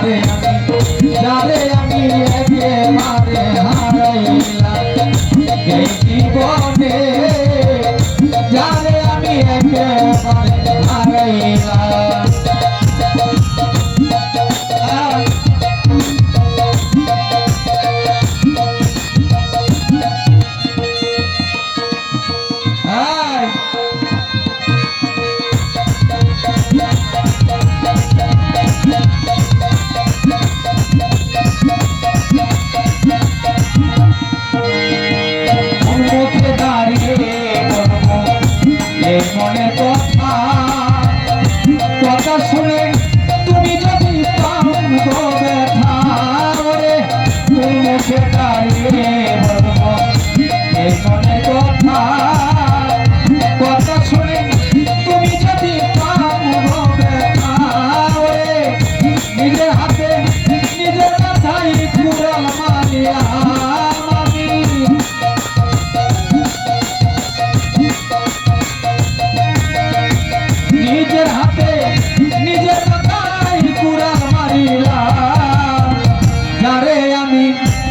যারে আমি যারে আমি একেবারে হারাইলাম। এই জীবনে মনে কথা কথা শুনে তুমি যদি পাও ব্যথা ওরে মুখে দাঁড়িয়ে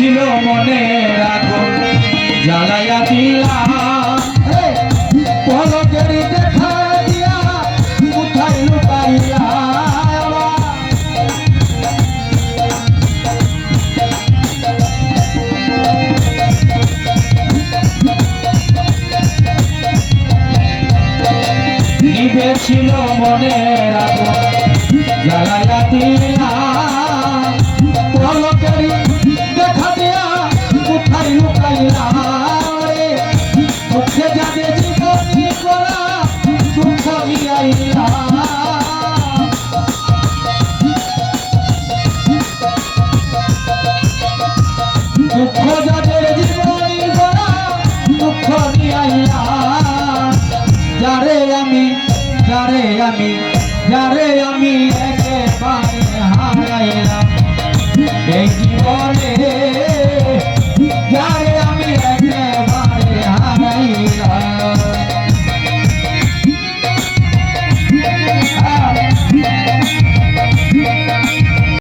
নিবেছিল মনের আগুন জ্বালাইয়া দিলাম পলকের দেখা দিয়া কোথায় লুকাইলা নিবেছিল মনের আগুন জ্বালাইয়া দুঃখ যাদের জীবন দুঃখ দিয়াইয়া যারে আমি যারে আমি যারে আমি একেবারে হারাইলাম। এই জীবন